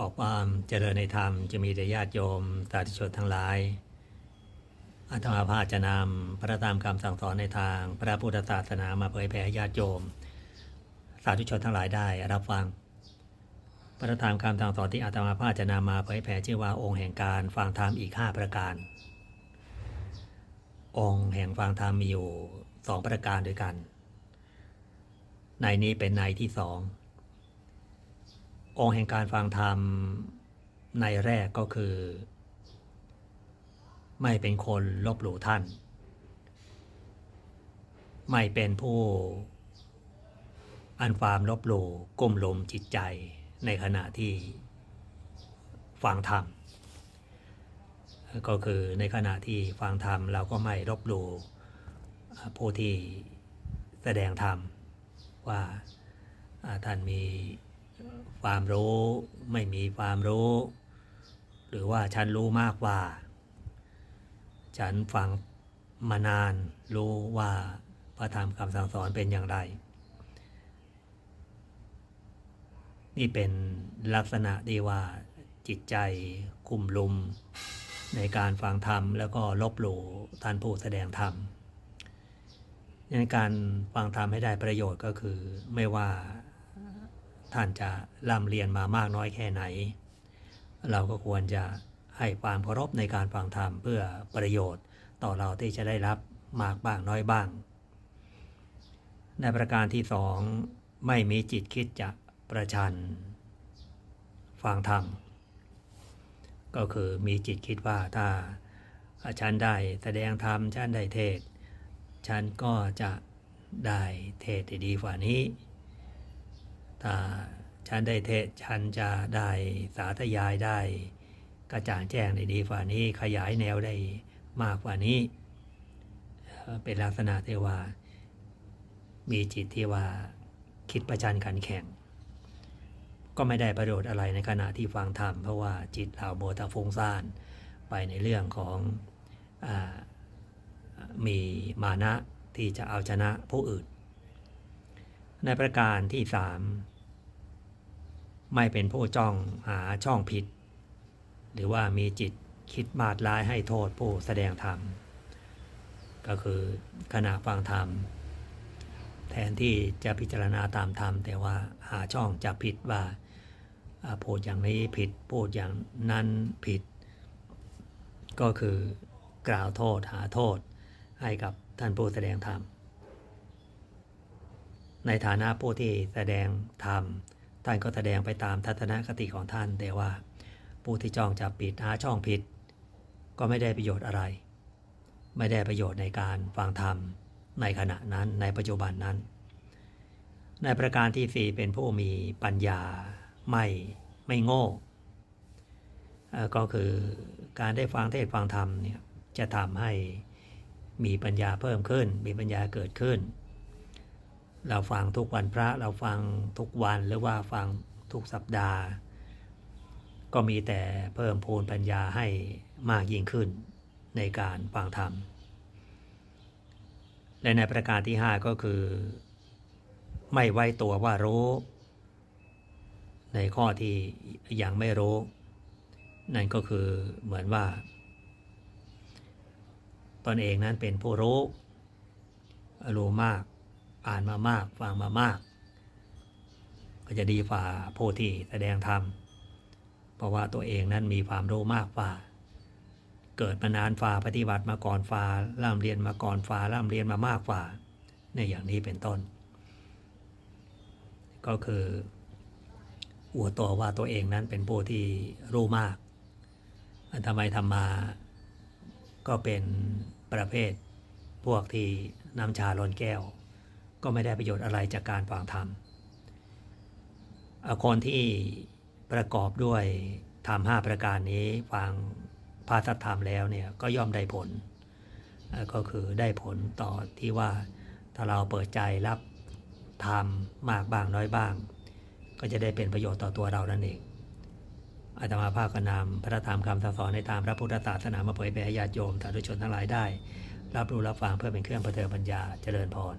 ขอความเจริญในธรรมจะมีแด่ญาติโยมสาธุชนทั้งหลาย อาตมาภาจะนำพระธรรมคำสั่งสอนในทาง พระพุทธศาสนามาเผยแผ่ญาติโยม สาธุชนทั้งหลายได้รับฟัง พระธรรมคำสั่งสอนที่อาตมาภาจะนำมาเผยแผ่ชื่อว่าองค์แห่งการฟังธรรมอีก 5 ประการ องค์แห่งฟังธรรมมีอยู่สองประการด้วยกัน ในนี้เป็นในที่สอง องค์แห่งการฟังธรรมในแรกก็คือ ไม่เป็นคนลบหลู่ท่าน ไม่เป็นผู้อันฟามลบหลู่ก้มลมจิตใจในขณะที่ฟังธรรม ก็คือในขณะที่ฟังธรรมเราก็ไม่ลบหลู่ผู้ที่แสดงธรรมว่าอ่าท่านมี ความรู้ไม่มีความรู้ หรือว่าฉันรู้มากกว่า ฉันฟังมานานรู้ว่าพระธรรมคำสั่งสอนเป็นอย่างไร นี่เป็นลักษณะที่ว่าจิตใจคุมลุมในการฟังธรรม แล้วก็ลบหลู่ท่านผู้แสดงธรรมในการฟังธรรมให้ได้ประโยชน์ก็คือไม่ว่า ท่านจะร่ำเรียนมามากน้อยแค่ไหน เราก็ควรจะให้ความเคารพในการฟังธรรมเพื่อประโยชน์ต่อเราที่จะได้รับมากบ้างน้อยบ้าง ในประการที่สองไม่มีจิตคิดจะประชันฟังธรรม ก็คือมีจิตคิดว่าถ้าฉันได้แสดงธรรมฉันได้เทศ ฉันก็จะได้เทศดีกว่านี้ ถ้าฉันได้เทศฉันจะได้สาธยายได้ กระจ่างแจ้งได้ดีกว่านี้ขยายแนวได้มากกว่านี้ เป็นลักษณะที่ว่า มีจิตที่ว่าคิดประชันขันแข่ง ก็ไม่ได้ประโยชน์อะไรในขณะที่ฟังธรรมเพราะว่าจิตเราโบแตฟุ้งซ่านไปในเรื่องของอมีมานะที่จะเอาชนะผู้อื่น ในประการที่สามไม่เป็นผู้จ้องหาช่องผิด หรือว่ามีจิตคิดมาดร้ายให้โทษผู้แสดงธรรม ก็คือขณะฟังธรรม แทนที่จะพิจารณาตามธรรม แต่ว่าหาช่องจับผิดว่าอ่าพูดอย่างนี้ผิดพูดอย่างนั้นผิด ก็คือกล่าวโทษหาโทษให้กับท่านผู้แสดงธรรม ในฐานะผู้ที่แสดงธรรม ท่านก็แสดงไปตามทัศนคติของท่าน แต่ว่า ผู้ที่จ้องจับผิดหาช่องผิด ก็ไม่ได้ประโยชน์อะไร ไม่ได้ประโยชน์ในการฟังธรรม ในขณะนั้นในปัจจุบันนั้น ในประการที่สี่เป็นผู้มีปัญญาไม่ไม่โง่ก็คือการได้ฟังเทศน์ฟังธรรมเนี่ยจะทำให้มีปัญญาเพิ่มขึ้น มีปัญญาเกิดขึ้น เราฟังทุกวันพระเราฟังทุกวันหรือว่าฟังทุกสัปดาห์ ก็มีแต่เพิ่มพูนปัญญาให้มากยิ่งขึ้นในการฟังธรรม และในประการที่ 5 ก็คือ ไม่ไว้ตัวว่ารู้ ในข้อที่ยังไม่รู้ นั่นก็คือเหมือนว่า ตนเองนั้นเป็นผู้รู้รู้มาก อ่านมามาก ฟังมามาก ก็จะดีฝ่าผู้ที่แสดงธรรม เพราะว่าตัวเองนั้นมีความรู้มากฝ่า เกิดมานานฝ่าปฏิบัติมาก่อนฝ่าร่ำเรียนมาก่อนฝ่าร่ำเรียนมามากฝ่าในอย่างนี้เป็นต้น ก็คืออวดตัวว่าตัวเองนั้นเป็นผู้ที่รู้มากทำไมทำมาก็เป็นประเภทพวกที่นำชาลนแก้ว ก็ไม่ได้ประโยชน์อะไรจากการฟังธรรมคนที่ประกอบด้วยธรรมห้าประการนี้ฟังภาษธรรมแล้วเนี่ยก็ย่อมได้ผล ก็คือได้ผลต่อที่ว่าถ้าเราเปิดใจรับธรรมมากบ้างน้อยบ้าง ก็จะได้เป็นประโยชน์ต่อตัวเรานั่นเองอาตมาภาพก็นำพระธรรมคำสอนในตามพระพุทธศาสนามาเผยแผ่ญาติโยมสาธุชนทั้งหลายได้ รับรู้รับฟังเพื่อเป็นเครื่องประเทิงปัญญาเจริญพร